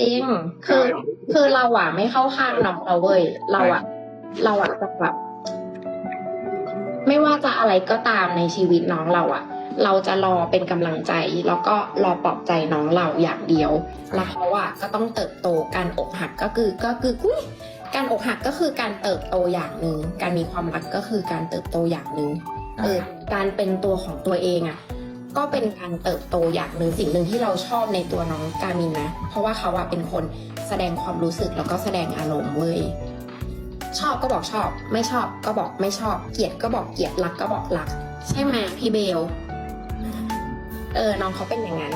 จริง คือ คือเราอะไม่เข้าข้างน้องเราเว้ย เราอะเราอะจะแบบ ไม่ว่าจะอะไรก็ตามในชีวิตน้องเราอะเราจะรอเป็นกำลังใจ แล้วก็รอปลอบใจน้องเราอย่างเดียว แล้วเขาอะก็ต้องเติบโตการอกหักก็คือก็คืออุ้ยการอกหักก็คือการเติบโตอย่างหนึ่งการมีความรักก็คือการเติบโตอย่างหนึ่งเออการเป็นตัวของตัวเองอะ ก็เป็นการเติบโตอย่างหนึ่งสิ่งหนึ่งที่เราชอบในตัวน้องกามินนะ เพราะว่าเขาอะเป็นคนแสดงความรู้สึกแล้วก็แสดงอารมณ์เว้ยชอบก็บอกชอบ ไม่ชอบก็บอกไม่ชอบ เกลียดก็บอกเกลียดรักก็บอกรัก ใช่ไหมพี่เบล เออน้องเขาเป็นอย่างนั้น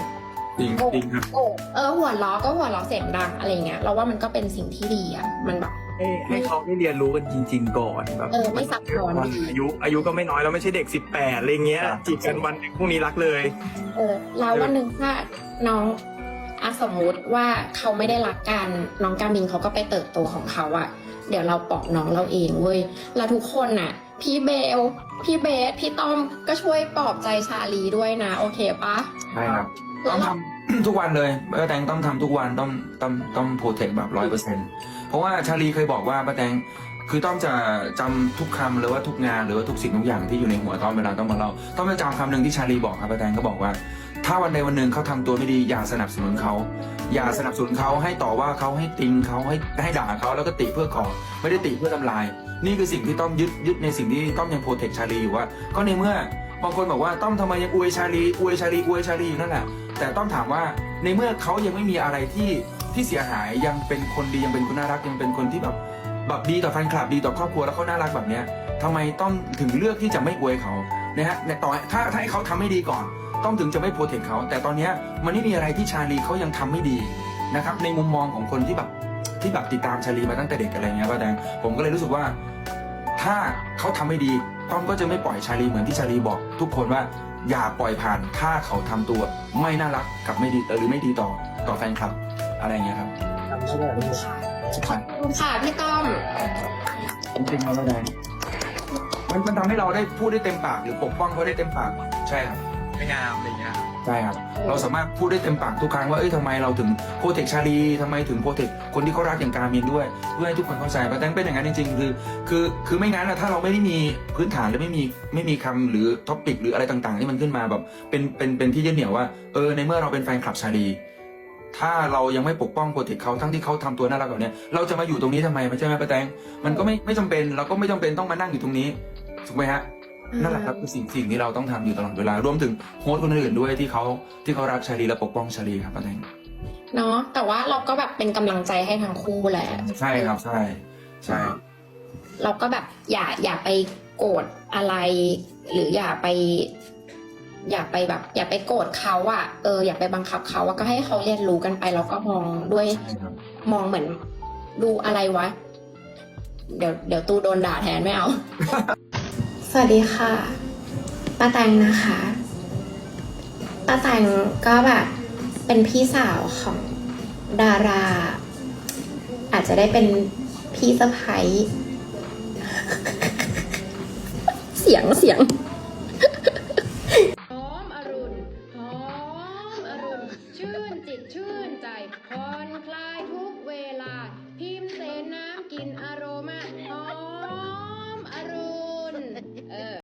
จริงจริงครับโอ้เออหัวล้อก็หัวล้อเสียงดังอะไรเงี้ยเราว่ามันก็เป็นสิ่งที่ดีอะ มันแบบ ให้ให้เขาได้เรียนรู้กันจริง ๆ ก่อนแบบเออไม่ซับซ้อน วันอายุอายุก็ไม่น้อยแล้วไม่ใช่เด็กสิบแปดอะไรเงี้ยจีบกันวันหนึ่งพรุ่งนี้รักเลย เออแล้ววันหนึ่งถ้าน้องอะสมมุติว่าเขาไม่ได้รักกันน้องกามินเขาก็ไปเติบโตของเขาอะเดี๋ยวเราปลอบน้องเราเองเว้ยแล้วทุกคนน่ะพี่เบล พี่เบส พี่ต้อมก็ช่วยปลอบใจชาลีด้วยนะ โอเคปะ ใช่ครับ ต้องทำ ทุกวันเลยป้าแตงต้องทำทุกวันต้องต้องต้องโปรเทคแบบร้อยเปอร์เซ็นเพราะว่าชาลีเคยบอกว่าป้าแตงคือต้องจะจำทุกคำหรือว่าทุกงานหรือว่าทุกสิ่งทุกอย่างที่อยู่ในหัวต้อมเวลาต้องมาเล่าต้องจะจำคำหนึ่งที่ชาลีบอกครับป้าแตงก็บอกว่า ถ้าวันใดวันหนึ่งเขาทำตัวไม่ดีอย่าสนับสนุนเขาอย่าสนับสนุนเขาให้ต่อว่าเขาให้ติงเขาให้ให้ด่าเขาแล้วก็ติเพื่อก่อไม่ได้ติเพื่อทำลาย นี่คือสิ่งที่ต้องยึดยึดในสิ่งที่ต้อมยังโปรเทคชาลีอยู่ว่า ก็ในเมื่อ บางคนบอกว่าต้อมทำไมยังอวยชาลีอวยชาลีอวยชาลีอยู่นั่นแหละแต่ต้องถามว่าในเมื่อเขายังไม่มีอะไรที่ที่เสียหายยังเป็นคนดียังเป็นคนน่ารักยังเป็นคนที่แบบแบบดีต่อแฟนคลับดีต่อครอบครัวแล้วเขาน่ารักแบบเนี้ยทำไมต้องถึงเลือกที่จะไม่อวยเขานะฮะในต่อถ้าถ้าให้เขาทำไม่ดีก่อน ต้องถึงจะไม่โปรเทคเขา แต่ตอนเนี้ยมันไม่มีอะไรที่ชาลีเขายังทำไม่ดีนะครับในมุมมองของคนที่แบบที่แบบติดตามชาลีมาตั้งแต่เด็กอะไรเงี้ยป้าแดงผมก็เลยรู้สึกว่า ถ้าเขาทำไม่ดีต้อมก็จะไม่ปล่อยชาลีเหมือนที่ชาลีบอก ทุกคนว่าอย่าปล่อยผ่านถ้าเขาทำตัว ไม่น่ารักกับไม่ดีเออหรือไม่ดีต่อต่อแฟนคลับ อะไรอย่างเงี้ยครับขอบคุณค่ะพี่ต้อมจริงๆเราไม่ได้มันมันทำให้เราได้พูดได้เต็มปากหรือปกป้องเขาได้เต็มปากใช่ครับไม่งามอะไรเงี้ย ใช่ครับ เราสามารถพูดได้เต็มปากทุกครั้งว่าเอ้ยทำไมเราถึงโปรเทคชาลีทำไมถึงโปรเทคคนที่เขารักอย่างการมินด้วย เพื่อให้ทุกคนเข้าใจป้าแตงเป็นอย่างนั้นจริงๆคือคือคือไม่งั้นนะถ้าเราไม่ได้มีพื้นฐานหรือไม่มีไม่มีคำหรือท็อปิกหรืออะไรต่างๆ ที่มันขึ้นมาแบบเป็นเป็นเป็นที่ยึดเหนี่ยวว่าเออในเมื่อเราเป็นแฟนคลับชาลีถ้าเรายังไม่ปกป้องโปรเทคเขาทั้งที่เขาทำตัวน่ารักแบบเนี้ยเราจะมาอยู่ตรงนี้ทำไมไม่ใช่ไหมป้าแตงมันก็ไม่ไม่จำเป็นเราก็ไม่จำเป็นต้องมานั่งอยู่ตรงนี้ถูกไหมฮะ นั่นแหละครับคือสิ่งสิ่งที่เราต้องทำอยู่ตลอดเวลารวมถึงโฮสต์คนอื่นด้วยที่เขาที่เขารักชาลีและปกป้องชาลีครับป้าแตงเนาะแต่ว่าเราก็แบบเป็นกำลังใจให้ทั้งคู่แหละใช่ครับใช่ใช่ เราก็แบบอย่าอย่าไปโกรธอะไร หรืออย่าไป อย่าไปแบบ อย่าไปโกรธเขาอะเอออย่าไปบังคับเขาอะก็ให้เขาเรียนรู้กันไปแล้วก็มองด้วยใช่ครับมองเหมือนดูอะไรวะ เดี๋ยวเดี๋ยวตูโดนด่าแทนไม่เอา สวัสดีค่ะป้าแตงนะคะป้าแตงก็แบบเป็นพี่สาวของดารา อาจจะได้เป็นพี่สะพ้ยเสียงเสียง